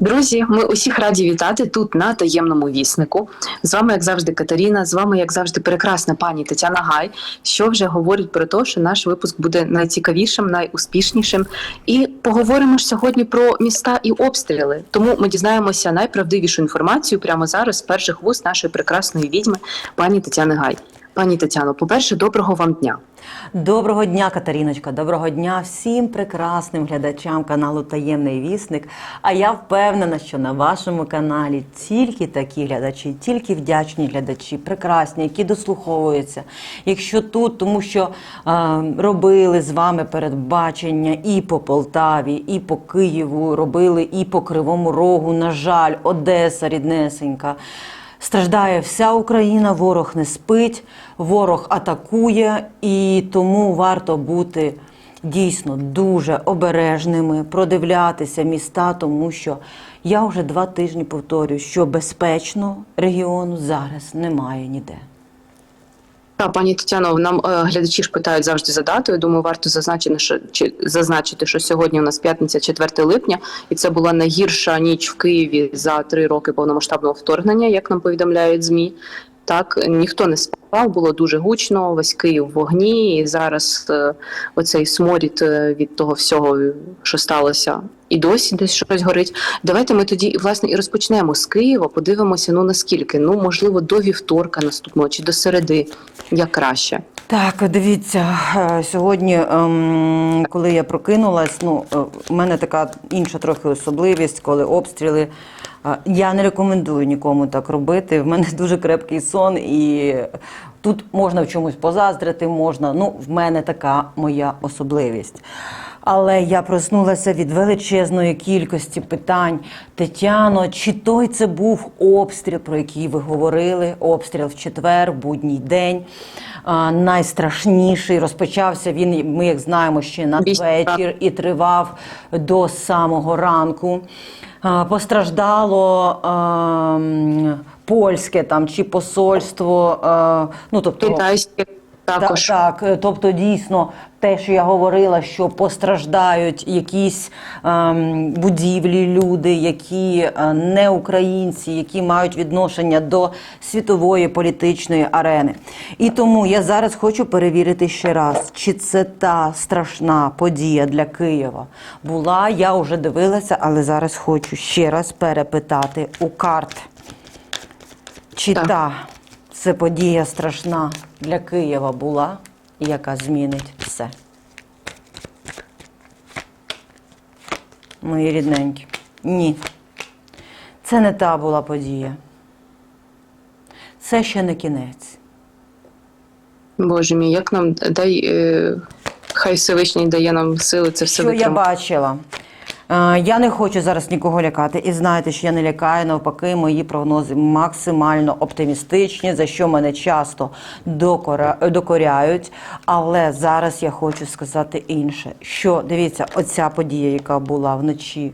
Друзі, ми усіх раді вітати тут на таємному віснику. З вами, як завжди, Катерина. З вами, як завжди, прекрасна пані Тетяна Гай, що вже говорить про те, що наш випуск буде найцікавішим, найуспішнішим. І поговоримо ж сьогодні про міста і обстріли. Тому ми дізнаємося найправдивішу інформацію прямо зараз з перших вуст нашої прекрасної відьми, пані Тетяни Гай. Пані Тетяно, по-перше, доброго вам дня. Доброго дня, Катеріночка. Доброго дня всім прекрасним глядачам каналу Таємний Вісник. А я впевнена, що на вашому каналі тільки такі глядачі, тільки вдячні глядачі, прекрасні, які дослуховуються. Якщо тут, тому що е, робили з вами передбачення і по Полтаві, і по Києву, робили і по Кривому Рогу, на жаль, Одеса ріднесенька. Страждає вся Україна, ворог не спить, ворог атакує, і тому варто бути дійсно дуже обережними, продивлятися міста, тому що я вже два тижні повторюю, що безпечно регіону зараз немає ніде. Та пані Тетяно, нам е, глядачі ж питають завжди за датою. Думаю, варто зазначити, що чи зазначити, що сьогодні у нас п'ятниця, 4 липня, і це була найгірша ніч в Києві за три роки повномасштабного вторгнення, як нам повідомляють змі. Так ніхто не спав, було дуже гучно. Весь Київ в вогні. І зараз е, оцей сморід е, від того всього, що сталося, і досі десь щось горить. Давайте ми тоді власне і розпочнемо з Києва. Подивимося, ну наскільки ну можливо до вівторка наступного чи до середи, як краще. Так, дивіться, е, сьогодні, ем, коли я прокинулась, ну, у мене така інша трохи особливість, коли обстріли. Я не рекомендую нікому так робити. В мене дуже крепкий сон, і тут можна в чомусь позаздрити, можна. Ну, в мене така моя особливість. Але я проснулася від величезної кількості питань. Тетяно, чи той це був обстріл, про який ви говорили? Обстріл в четвер, будній день. А, найстрашніший розпочався він. Ми як знаємо, ще надвечір і тривав до самого ранку. Постраждало польське там чи посольство. ну тобто Китайське також. так, так, е, тобто дійсно те, що я говорила, що постраждають якісь ем, будівлі, люди, які е, не українці, які мають відношення до світової політичної арени. І тому я зараз хочу перевірити ще раз, чи це та страшна подія для Києва була. Я вже дивилася, але зараз хочу ще раз перепитати у карт. Чи Так. та це подія страшна для Києва була, яка змінить все? Мої рідненькі. Ні. Це не та була подія. Це ще не кінець. Боже мій, як нам дай е, хай Всевишній дає нам сили це все Що я бачила? Е, Я не хочу зараз нікого лякати. І знаєте, що я не лякаю, навпаки, мої прогнози максимально оптимістичні, за що мене часто докоряють. Але зараз я хочу сказати інше: що дивіться, оця подія, яка була вночі,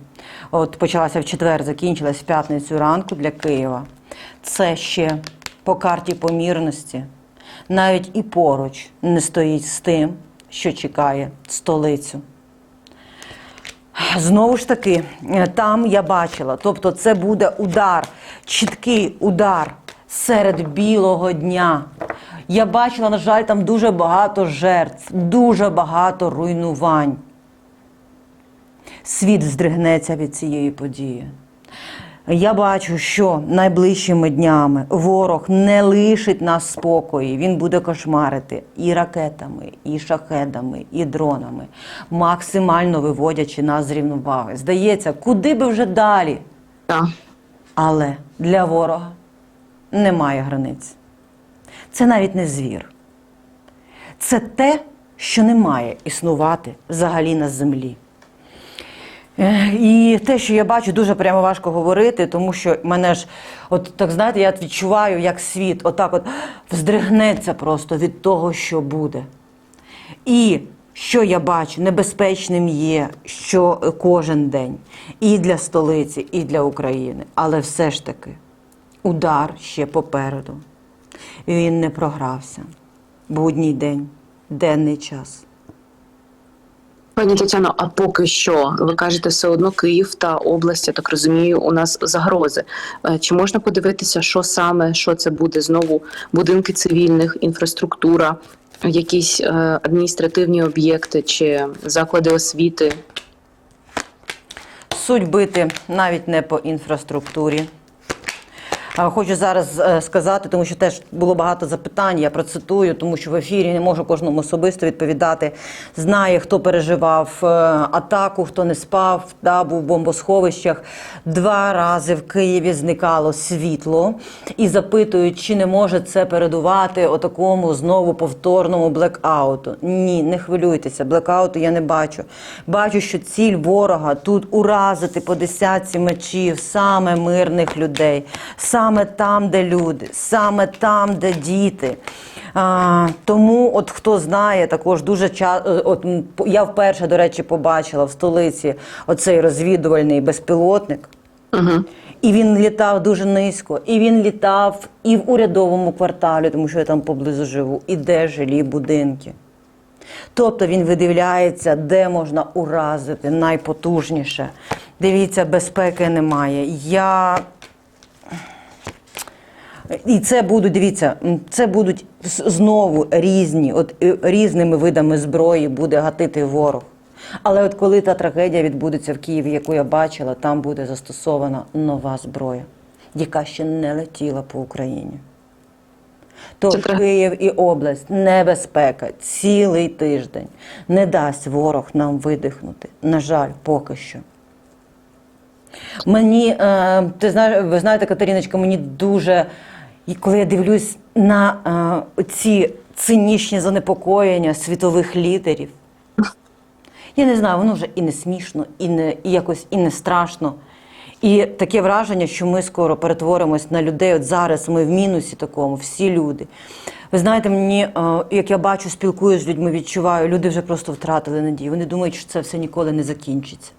от почалася в четвер, закінчилась в п'ятницю ранку для Києва. Це ще по карті помірності, навіть і поруч не стоїть з тим, що чекає столицю. Знову ж таки, е, там я бачила, тобто це буде удар, чіткий удар серед білого дня. Я бачила, на жаль, там дуже багато жертв, дуже багато руйнувань. Світ здригнеться від цієї події. Я бачу, що найближчими днями ворог не лишить нас спокою. Він буде кошмарити і ракетами, і шахедами, і дронами, максимально виводячи нас з рівноваги. Здається, куди би вже далі. Так. Але для ворога немає границь. Це навіть не звір. Це те, що не має існувати взагалі на землі. І те, що я бачу, дуже прямо важко говорити, тому що мене ж, от так знаєте, я відчуваю, як світ отак от вздригнеться просто від того, що буде. І що я бачу, небезпечним є що кожен день і для столиці, і для України. Але все ж таки удар ще попереду. І він не програвся. Будній день, денний час. Пані Тетяно, а поки що ви кажете, все одно Київ та область, я так розумію, у нас загрози. Е, Чи можна подивитися, що саме, що це буде знову будинки цивільних, інфраструктура, якісь е, адміністративні об'єкти чи заклади освіти? Суть бити навіть не по інфраструктурі. Хочу зараз е, сказати, тому що теж було багато запитань. Я процитую, тому що в ефірі не можу кожному особисто відповідати. Знає, хто переживав е, атаку, хто не спав, да, був в бомбосховищах. Два рази в Києві зникало світло і запитують, чи не може це передувати отакому знову повторному блекауту. Ні, не хвилюйтеся, блекауту я не бачу. Бачу, що ціль ворога тут уразити по десятці мечів саме мирних людей, саме там, де люди, саме там, де діти. А, тому, от хто знає, також дуже часто, от я вперше, до речі, побачила в столиці оцей розвідувальний безпілотник. Угу. І він літав дуже низько, і він літав і в урядовому кварталі, тому що я там поблизу живу, і де жилі будинки. Тобто він видивляється, де можна уразити найпотужніше. Дивіться, безпеки немає. Я. І це будуть, дивіться, це будуть знову різні, от е, різними видами зброї буде гатити ворог. Але от коли та трагедія відбудеться в Києві, яку я бачила, там буде застосована нова зброя, яка ще не летіла по Україні. Тож Київ і область небезпека цілий тиждень не дасть ворог нам видихнути. На жаль, поки що. Мені, е, ти знаєш, ви знаєте, Катериночка, мені дуже, і коли я дивлюсь на е, ці цинічні занепокоєння світових лідерів, я не знаю, воно вже і не смішно, і не і якось і не страшно. І таке враження, що ми скоро перетворимось на людей. От зараз ми в мінусі такому, всі люди. Ви знаєте, мені, е, як я бачу, спілкуюся з людьми, відчуваю, люди вже просто втратили надію. Вони думають, що це все ніколи не закінчиться.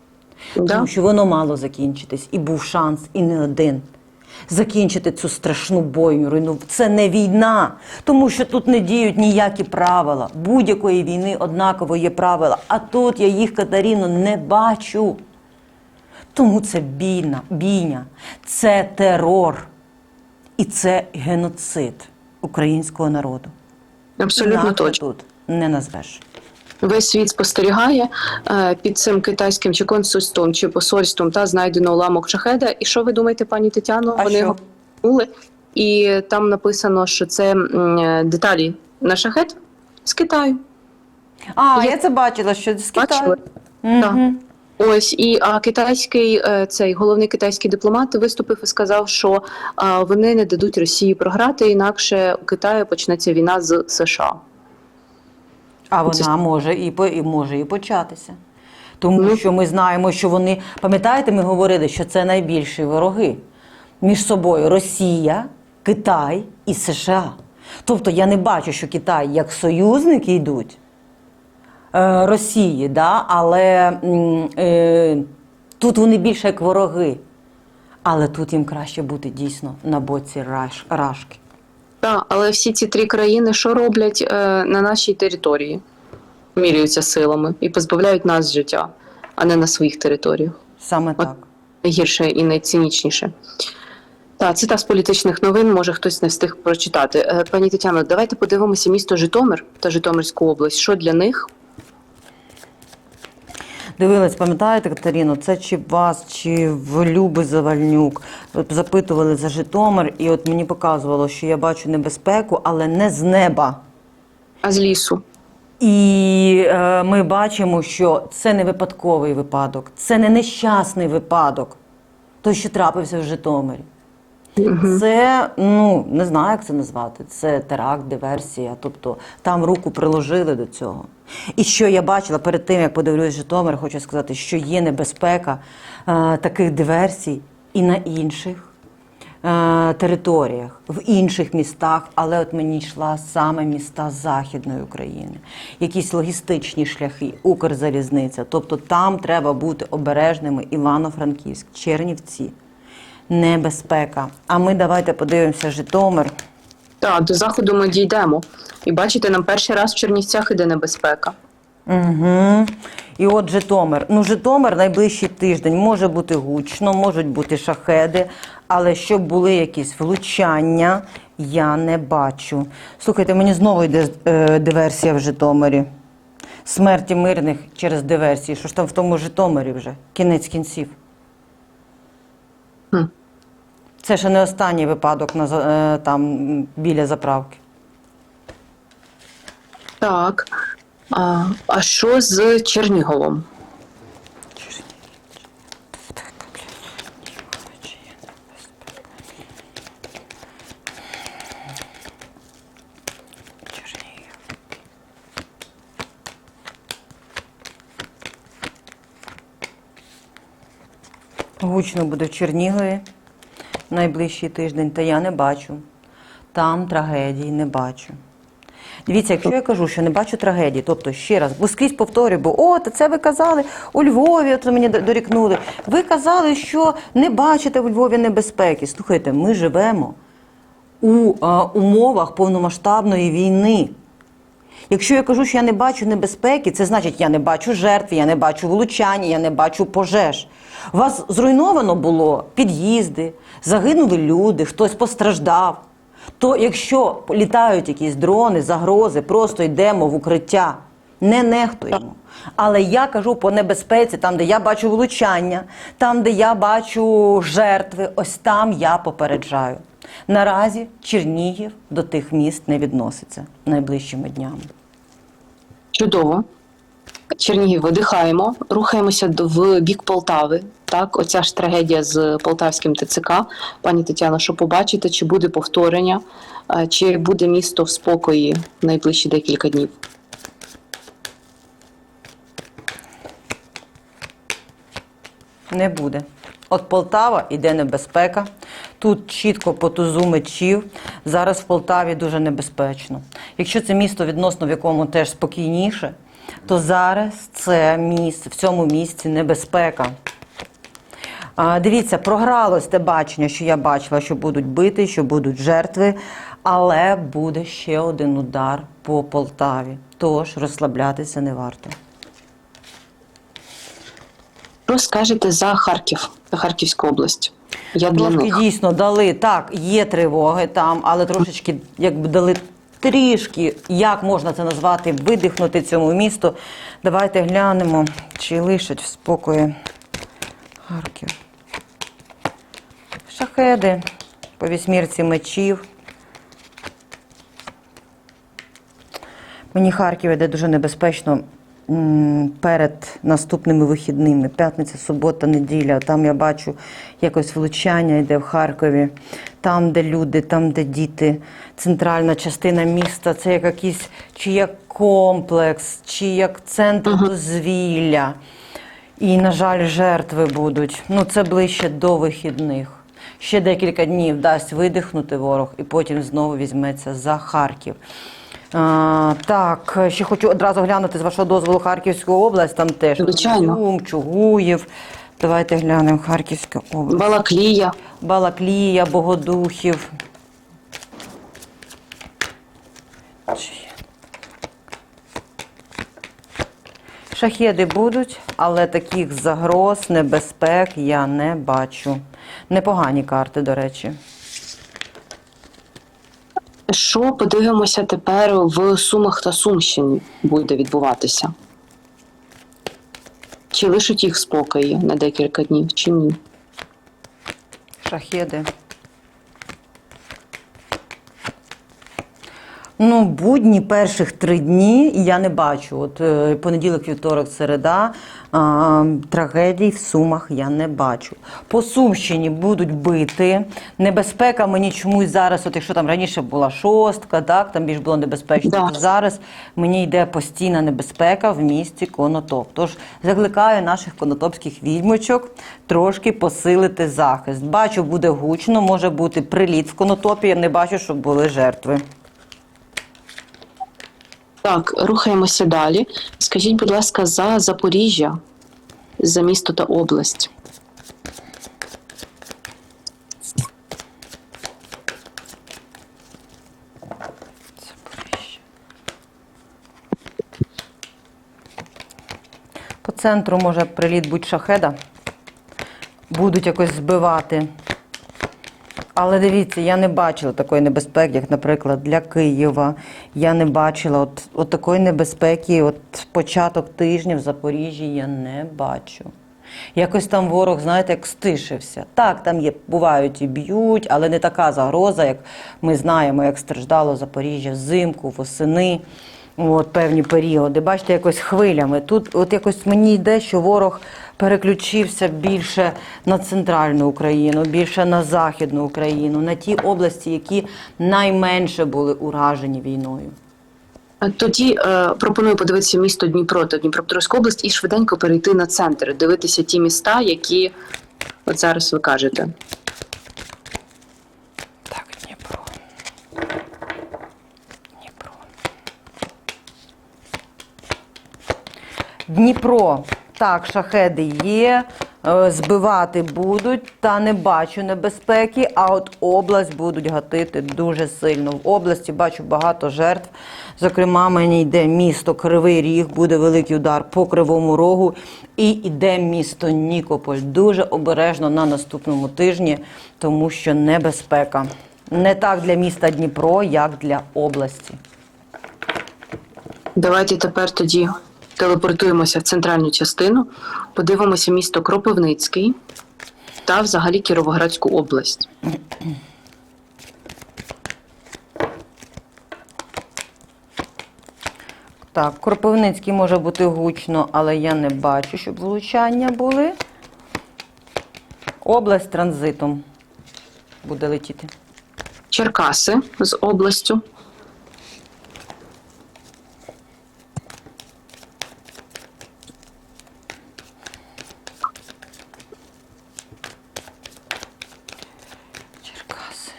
Да? Тому що воно мало закінчитись, і був шанс, і не один. Закінчити цю страшну бойню, руйну. Це не війна, тому що тут не діють ніякі правила. Будь-якої війни однаково є правила. А тут я їх, Катаріно, не бачу. Тому це бійна, бійня, це терор і це геноцид українського народу. Абсолютно точно. тут не назвеш. Весь світ спостерігає е, під цим китайським чи консульством, чи посольством та знайдено уламок шахеда. І що ви думаєте, пані Тетяно? А Вони що? його і там написано, що це е, деталі на шахет з Китаю. А, Я- я, це бачила, що з Китаю. Бачили? Мгм. Ось і а китайський е, цей головний китайський дипломат виступив і сказав, що а, вони не дадуть Росії програти, інакше у Китаї почнеться війна з США. А Це- вона може і, по- і може і початися. Тому Ну. що ми знаємо, що вони, пам'ятаєте, ми говорили, що це найбільші вороги між собою Росія, Китай і США. Тобто я не бачу, що Китай як союзники йдуть е, Росії, да? але е, тут вони більше як вороги. Але тут їм краще бути дійсно на боці раш, рашки. Так, але всі ці три країни що роблять е, на нашій території? Міряються силами і позбавляють нас життя, а не на своїх територіях. Саме От. так. Найгірше і найцинічніше. Так, це та з політичних новин, може хтось не встиг прочитати. Е, Пані Тетяно, давайте подивимося місто Житомир та Житомирську область. Що для них? Дивилась, пам'ятаєте, Катеріно, це чи вас, чи в Люби Завальнюк запитували за Житомир, і от мені показувало, що я бачу небезпеку, але не з неба. А з лісу? І е, ми бачимо, що це не випадковий випадок, це не нещасний випадок, той, що трапився в Житомирі. Це, ну, не знаю, як це назвати. Це теракт, диверсія. Тобто там руку приложили до цього. І що я бачила перед тим, як подивлюсь Житомир, хочу сказати, що є небезпека е, таких диверсій і на інших е, територіях, в інших містах, але от мені йшла саме міста Західної України, якісь логістичні шляхи, Укрзалізниця. Тобто там треба бути обережними Івано-Франківськ, Чернівці. Небезпека. А ми давайте подивимося Житомир. Так, до заходу ми дійдемо. І бачите, нам перший раз в Чернівцях іде небезпека. Угу. І от Житомир. Ну, Житомир найближчий тиждень може бути гучно, можуть бути шахеди, але щоб були якісь влучання, я не бачу. Слухайте, мені знову йде е, диверсія в Житомирі. Смерті мирних через диверсії. Що ж там в тому Житомирі вже? Кінець кінців. Хм. Це ще не останній випадок на, е, там, біля заправки. Так. А, а що з Черніговом? Гучно буде в Чернігові найближчий тиждень, та я не бачу. Там трагедії не бачу. Дивіться, якщо я кажу, що не бачу трагедії, тобто ще раз, бо скрізь повторюю, бо о, це ви казали у Львові, от мені до- дорікнули. Ви казали, що не бачите у Львові небезпеки. Слухайте, ми живемо у а, умовах повномасштабної війни. Якщо я кажу, що я не бачу небезпеки, це значить, я не бачу жертв, я не бачу влучання, я не бачу пожеж. Вас зруйновано було під'їзди, загинули люди, хтось постраждав. То якщо літають якісь дрони, загрози, просто йдемо в укриття, не нехтуємо. Але я кажу по небезпеці, там, де я бачу влучання, там, де я бачу жертви, ось там я попереджаю. Наразі Чернігів до тих міст не відноситься найближчими днями. Чудово. Чернігів видихаємо, рухаємося в бік Полтави. Так, оця ж трагедія з полтавським ТЦК. Пані Тетяно, що побачите, чи буде повторення, чи буде місто в спокої в найближчі декілька днів? Не буде. От Полтава іде небезпека. Тут чітко по тузу мечів. Зараз в Полтаві дуже небезпечно. Якщо це місто відносно в якому теж спокійніше, то зараз це місце в цьому місці небезпека. А, дивіться, програлось те бачення, що я бачила, що будуть бити, що будуть жертви, але буде ще один удар по Полтаві. Тож розслаблятися не варто. Що скажете за Харків, за Харківську область? Я Трошки дійсно дали так, є тривоги там, але трошечки якби дали трішки, як можна це назвати, видихнути цьому місту. Давайте глянемо, чи лишать в спокої Харків. Шахеди по вісьмірці мечів. Мені Харків іде дуже небезпечно перед наступними вихідними. П'ятниця, субота, неділя. Там я бачу якось влучання йде в Харкові. Там, де люди, там, де діти, центральна частина міста, це як якийсь чи як комплекс, чи як центр дозвілля. І, на жаль, жертви будуть. Ну, це ближче до вихідних. Ще декілька днів дасть видихнути ворог і потім знову візьметься за Харків. А, так, ще хочу одразу глянути з вашого дозволу Харківську область. Там теж Звичайно. Ізюм, Чугуїв. Давайте глянемо Харківська область. Балаклія. Балаклія, Богодухів. Шахеди будуть, але таких загроз, небезпек я не бачу. Непогані карти, до речі. Що подивимося тепер в Сумах та Сумщині буде відбуватися? Чи лишить їх спокій на декілька днів, чи ні? Шахеди. Ну, будні перших три дні я не бачу. От е, понеділок, вівторок, середа. А, трагедій в Сумах я не бачу. По Сумщині будуть бити. Небезпека мені чомусь зараз, от якщо там раніше була шостка, так, там більш було небезпечно. Да. то Зараз мені йде постійна небезпека в місті Конотоп. Тож закликаю наших конотопських відьмочок трошки посилити захист. Бачу, буде гучно, може бути приліт в Конотопі. Я не бачу, щоб були жертви. Так, рухаємося далі. Скажіть, будь ласка, за Запоріжжя, за місто та область. По центру може приліт будь шахеда. Будуть якось збивати. Але дивіться, я не бачила такої небезпеки, як, наприклад, для Києва. Я не бачила от, от такої небезпеки, от початок тижня в Запоріжжі я не бачу. Якось там ворог, знаєте, як стишився. Так, там є, бувають і б'ють, але не така загроза, як ми знаємо, як страждало Запоріжжя взимку, восени. От певні періоди. Бачите, якось хвилями. Тут от якось мені йде, що ворог переключився більше на центральну Україну, більше на західну Україну, на ті області, які найменше були уражені війною. Тоді е, пропоную подивитися місто Дніпро та Дніпропетровську область і швиденько перейти на центр, дивитися ті міста, які от зараз ви кажете. Так, Дніпро. Дніпро. Дніпро. Так, шахеди є, е, збивати будуть, та не бачу небезпеки, а от область будуть гатити дуже сильно. В області бачу багато жертв. Зокрема, мені йде місто Кривий Ріг, буде великий удар по Кривому Рогу. І йде місто Нікополь. Дуже обережно на наступному тижні, тому що небезпека. Не так для міста Дніпро, як для області. Давайте тепер тоді телепортуємося в центральну частину, подивимося місто Кропивницький та взагалі Кіровоградську область. Так, Кропивницький може бути гучно, але я не бачу, щоб влучання були. Область транзитом буде летіти. Черкаси з областю. Черкаси.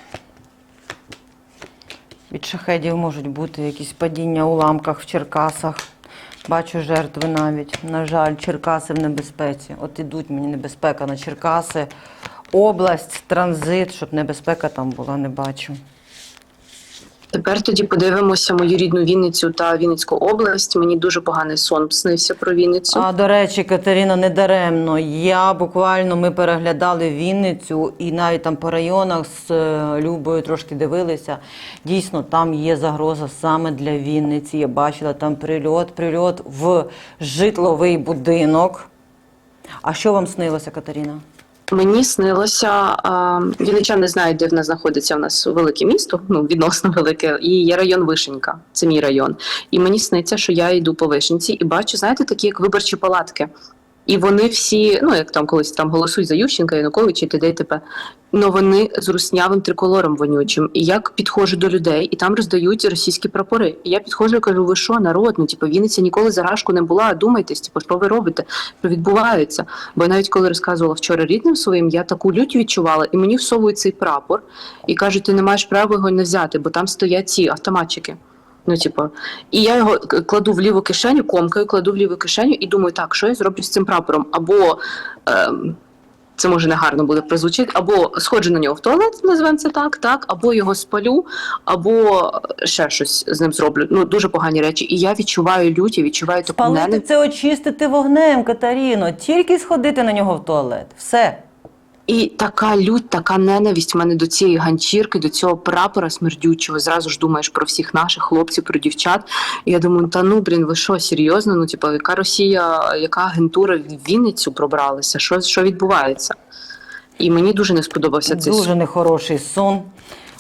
Від шахедів можуть бути якісь падіння у ламках в Черкасах. Бачу жертви навіть. На жаль, Черкаси в небезпеці. От ідуть мені небезпека на Черкаси. Область, транзит, щоб небезпека там була, не бачу. Тепер тоді подивимося мою рідну Вінницю та Вінницьку область. Мені дуже поганий сон снився про Вінницю. А до речі, Катерина, не даремно. Я буквально ми переглядали Вінницю і навіть там по районах з е, Любою трошки дивилися. Дійсно, там є загроза саме для Вінниці. Я бачила там прильот, прильот в житловий будинок. А що вам снилося, Катерина? Мені снилося, а, не знаю, де в нас знаходиться в нас велике місто, ну відносно велике, і є район Вишенька, це мій район. І мені сниться, що я йду по вишенці і бачу, знаєте, такі як виборчі палатки. І вони всі, ну як там колись там голосують за Ющенка, Януковича і т.д. Ну вони з руснявим триколором вонючим. І я підходжу до людей, і там роздають російські прапори. І я підходжу і кажу: ви що, народ? Ну типу, Вінниця ніколи зарашку не була. Думайтесь, типу, що ви робите? Що відбувається? Бо навіть коли розказувала вчора рідним своїм, я таку лють відчувала, і мені всовують цей прапор і кажуть, ти не маєш права його не взяти, бо там стоять ці автоматчики. Ну, типу, і я його кладу в ліву кишеню, комкою кладу в ліву кишеню і думаю, так, що я зроблю з цим прапором? Або ем, це може негарно буде прозвучити, або сходжу на нього в туалет, називаємо це так, так, або його спалю, або ще щось з ним зроблю. Ну дуже погані речі. І я відчуваю люті, відчуваю таку Палити ненависть. це очистити вогнем, Катеріно. Тільки сходити на нього в туалет. Все. І така лють, така ненависть в мене до цієї ганчірки, до цього прапора смердючого. Зразу ж думаєш про всіх наших хлопців, про дівчат. І я думаю, та ну блін, ви що, серйозно? Ну, типу, яка Росія, яка агентура в Вінницю пробралася? Що, що відбувається? І мені дуже не сподобався цей Дуже нехороший сон.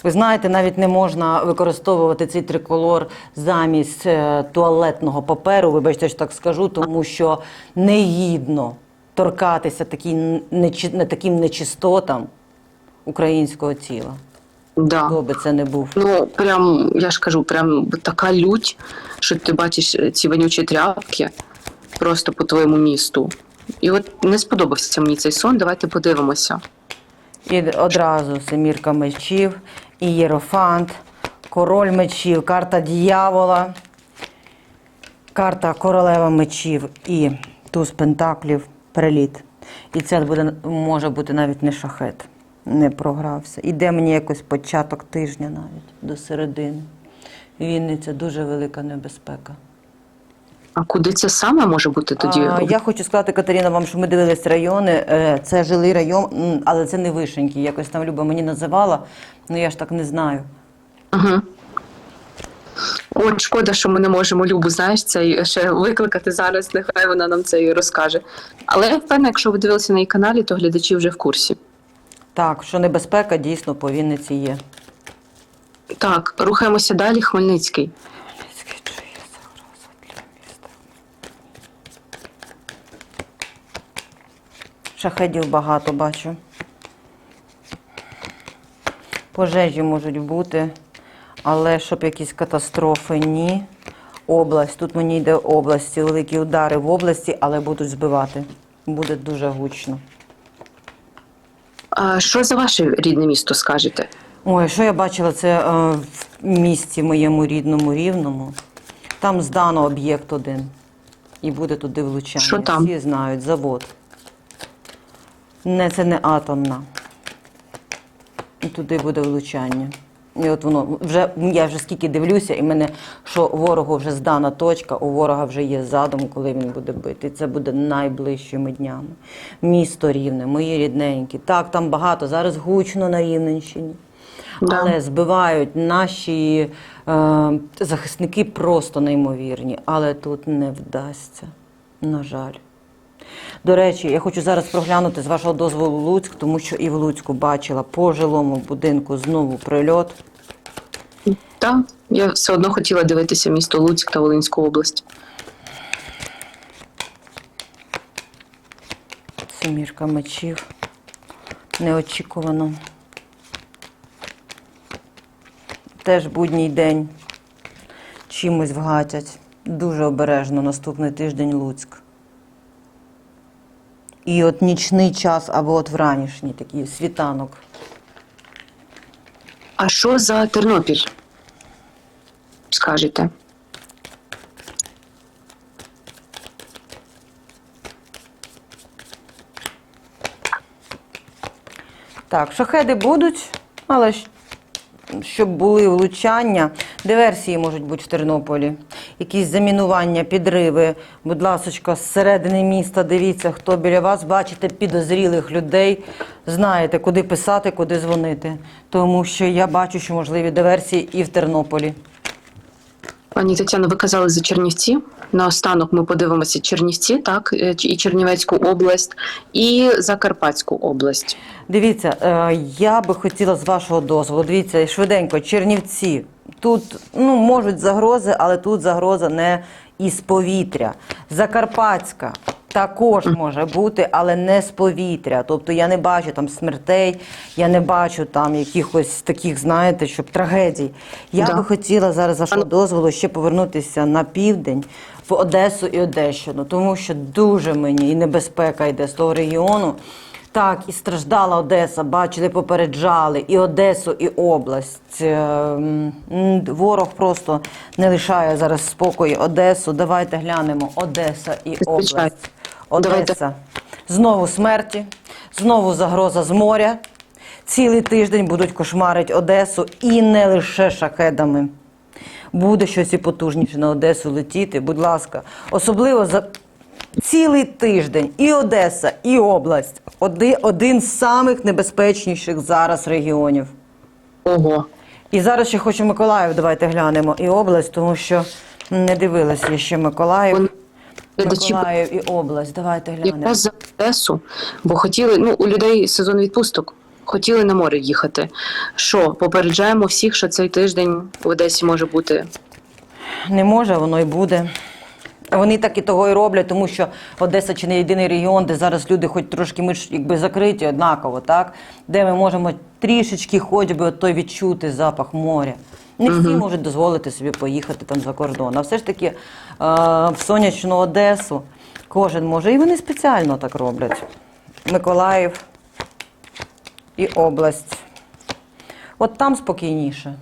Ви знаєте, навіть не можна використовувати цей триколор замість е, туалетного паперу, вибачте, що так скажу, тому що негідно торкатися такі, нечи- не таким нечистотам українського тіла. Да. Хто би це не був. Ну, прям, я ж кажу, прям така лють, що ти бачиш е, ці вонючі тряпки просто по твоєму місту. І от не сподобався мені цей сон. Давайте подивимося. І одразу семірка мечів, і єрофант, король мечів, карта дьявола, карта королева мечів і туз пентаклів, приліт. І це буде, може бути навіть не шахет, не програвся. Іде мені якось початок тижня навіть до середини. Вінниця дуже велика небезпека. А куди це саме може бути тоді? А, я хочу сказати, Катерина, вам, що ми дивились райони. е, Це жилий район, але це не вишеньки. Якось там Люба мені називала, ну я ж так не знаю. Угу. От шкода, що ми не можемо Любу, знаєш, це ще викликати зараз. Нехай вона нам це і розкаже. Але я впевнена, якщо ви дивилися на її каналі, то глядачі вже в курсі. Так, що небезпека дійсно по Вінниці є. Так, рухаємося далі. Хмельницький. Шахедів багато бачу. Пожежі можуть бути, але щоб якісь катастрофи, ні. Область. Тут мені йде область, ці великі удари в області, але будуть збивати. Буде дуже гучно. А що за ваше рідне місто скажете? Ой, що я бачила, це е, в місті моєму рідному рівному. Там здано об'єкт один. І буде туди влучання. Що там? Всі знають, завод. Не, це не атомна. І туди буде влучання. І от воно вже я вже скільки дивлюся, і мене що ворогу вже здана точка, у ворога вже є задум, коли він буде бити. І це буде найближчими днями. Місто рівне, мої рідненькі. Так, там багато. Зараз гучно на Рівненщині. Да. Але збивають наші е, захисники просто неймовірні. Але тут не вдасться. На жаль. До речі, я хочу зараз проглянути з вашого дозволу Луцьк, тому що і в Луцьку бачила по жилому будинку знову прильот. Так, я все одно хотіла дивитися місто Луцьк та Волинську область. Семірка мечів. Неочікувано. Теж будній день. Чимось вгатять. Дуже обережно наступний тиждень Луцьк. І от нічний час або от вранішній такий світанок. А що за Тернопіль? Скажете? Так, шахеди будуть, але щоб були влучання, диверсії можуть бути в Тернополі, якісь замінування, підриви. Будь ласочка, з середини міста дивіться, хто біля вас, бачите підозрілих людей, знаєте, куди писати, куди дзвонити. Тому що я бачу, що можливі диверсії і в Тернополі. Пані Тетяно, ви казали за Чернівці. Наостанок ми подивимося Чернівці, так, е, і Чернівецьку область, і Закарпатську область. Дивіться, е, я би хотіла з вашого дозволу. Дивіться, швиденько, Чернівці. Тут ну, можуть загрози, але тут загроза не із повітря. Закарпатська також може бути, але не з повітря. Тобто я не бачу там смертей, я не бачу там якихось таких, знаєте, щоб трагедій. Я Да. би хотіла зараз вашого дозволу ще повернутися на південь в Одесу і Одещину, тому що дуже мені і небезпека йде з того регіону. Так, і страждала Одеса, бачили, попереджали і Одесу, і область. Е, Ворог просто не лишає зараз спокою Одесу. Давайте глянемо Одеса і область. Одеса. Знову смерті, знову загроза з моря. Цілий тиждень будуть кошмарити Одесу і не лише шахедами. Буде щось і потужніше на Одесу летіти, будь ласка. Особливо за цілий тиждень і Одеса, і область. Оди- один з самих небезпечніших зараз регіонів. Ого. І зараз ще хочу Миколаїв, давайте глянемо. І область, тому що не дивилася ще Миколаїв. Миколаїв і область. Давайте глянемо. якраз за Одесу, бо хотіли, ну, у людей сезон відпусток. Хотіли на море їхати. Що, попереджаємо всіх, що цей тиждень в Одесі може бути. Не може, воно й буде. Вони так і того і роблять, тому що Одеса чи не єдиний регіон, де зараз люди хоч трошки ми ж якби закриті однаково, так? Де ми можемо трішечки хоч би той відчути запах моря. Не всі можуть дозволити собі поїхати там за кордон. А все ж таки е, в сонячну Одесу кожен може. І вони спеціально так роблять. Миколаїв і область. От там спокійніше.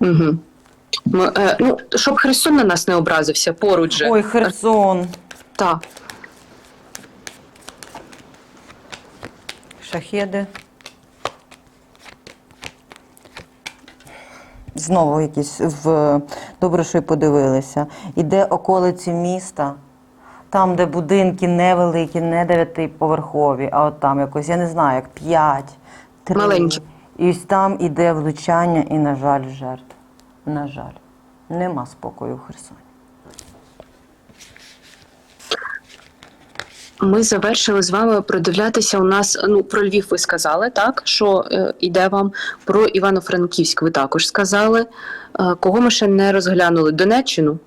Угу. Ми, е, ну, щоб Херсон на нас не образився, поруч же. Ой, Херсон. Так. Шахеди. Знову якісь в добре, що й подивилися. Іде околиці міста, там, де будинки невеликі, не дев'ятиповерхові, а от там якось, я не знаю, як п'ять, три. Маленькі. І ось там іде влучання і, на жаль, жертв. На жаль, нема спокою в Херсоні. Ми завершили з вами продивлятися. У нас ну про Львів ви сказали, так що е, йде вам про Івано-Франківськ. Ви також сказали. Е, кого ми ще не розглянули? Донеччину.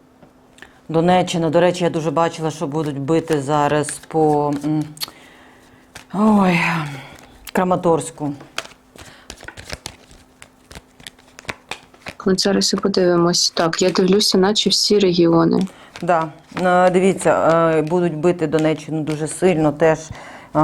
Донеччина, до речі, я дуже бачила, що будуть бити зараз по ой, Краматорську. От зараз і подивимось. Так, я дивлюся, наче всі регіони. Да. Е, Дивіться, е, будуть бити Донеччину дуже сильно. Теж е,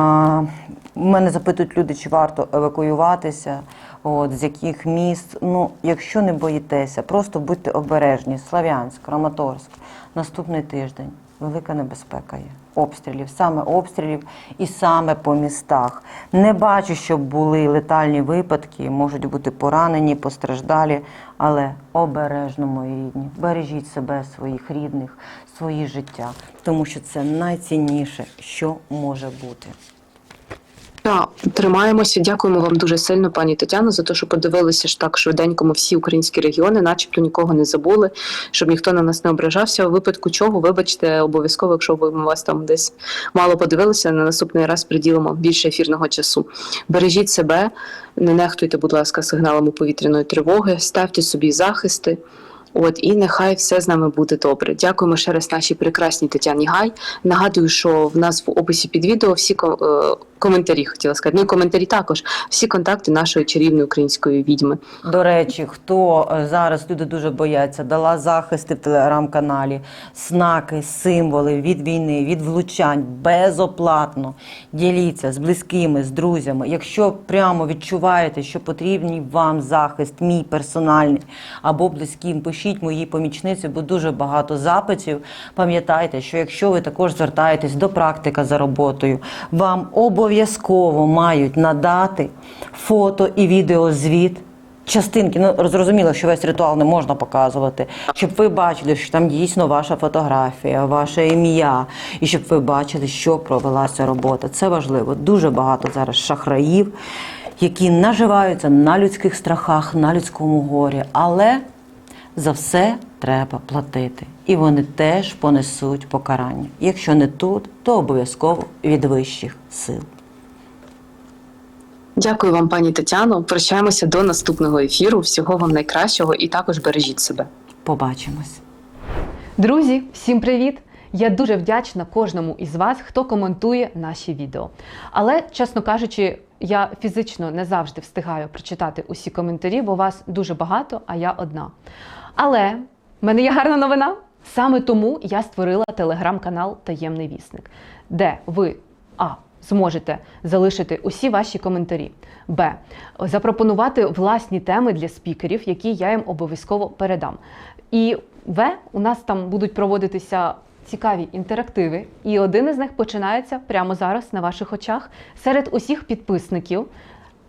мене запитують люди, чи варто евакуюватися, от, з яких міст. Ну, якщо не боїтеся, просто будьте обережні. Слав'янськ, Краматорськ, наступний тиждень. Велика небезпека є. Обстрілів, саме обстрілів і саме по містах. Не бачу, щоб були летальні випадки, можуть бути поранені, постраждалі, але обережно, мої рідні. Бережіть себе, своїх рідних, свої життя, тому що це найцінніше, що може бути. Так, тримаємося. Дякуємо вам дуже сильно, пані Тетяно, за те, що подивилися ж так швиденько ми всі українські регіони, начебто нікого не забули, щоб ніхто на нас не ображався. У випадку чого, вибачте, обов'язково, якщо ми вас там десь мало подивилися, на наступний раз приділимо більше ефірного часу. Бережіть себе, не нехтуйте, будь ласка, сигналами повітряної тривоги, ставте собі захисти. От і нехай все з нами буде добре. Дякуємо ще раз нашій прекрасній Тетяні Гай. Нагадую, що в нас в описі під відео всі е, коментарі хотіла сказати. Ну і коментарі також всі контакти нашої чарівної української відьми. До речі, хто е, зараз люди дуже бояться, дала захисти в телеграм-каналі, знаки, символи від війни, від влучань безоплатно. Діліться з близькими, з друзями. Якщо прямо відчуваєте, що потрібний вам захист, мій персональний або близьким, пишіть моїй помічниці, бо дуже багато запитів. Пам'ятайте, що якщо ви також звертаєтесь до практика за роботою, вам обов'язково мають надати фото і відеозвіт частинки. Ну зрозуміло, що весь ритуал не можна показувати, щоб ви бачили, що там дійсно ваша фотографія, ваше ім'я, і щоб ви бачили, що провелася робота. Це важливо. Дуже багато зараз шахраїв, які наживаються на людських страхах, на людському горі, але за все треба платити. І вони теж понесуть покарання. Якщо не тут, то обов'язково від вищих сил. Дякую вам, пані Тетяно. Прощаємося до наступного ефіру. Всього вам найкращого і також бережіть себе. Побачимось. Друзі, всім привіт! Я дуже вдячна кожному із вас, хто коментує наші відео. Але, чесно кажучи, я фізично не завжди встигаю прочитати усі коментарі, бо вас дуже багато, а я одна. Але в мене є гарна новина. Саме тому я створила телеграм-канал Таємний вісник, де ви а. Зможете залишити усі ваші коментарі. Б. Запропонувати власні теми для спікерів, які я їм обов'язково передам. І В. У нас там будуть проводитися цікаві інтерактиви, і один із них починається прямо зараз на ваших очах. Серед усіх підписників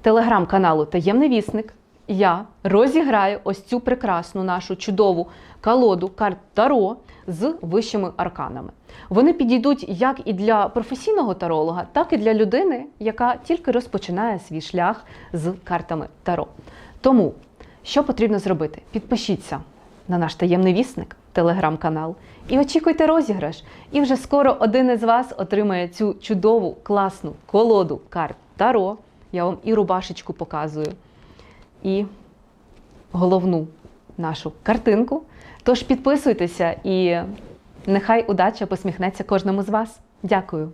телеграм-каналу Таємний вісник я розіграю ось цю прекрасну нашу чудову колоду карт Таро з вищими арканами. Вони підійдуть як і для професійного таролога, так і для людини, яка тільки розпочинає свій шлях з картами Таро. Тому, що потрібно зробити? Підпишіться на наш таємний вісник, телеграм-канал, і очікуйте розіграш. І вже скоро один із вас отримає цю чудову, класну колоду карт Таро. Я вам і рубашечку показую, і головну нашу картинку. Тож підписуйтеся і нехай удача посміхнеться кожному з вас. Дякую.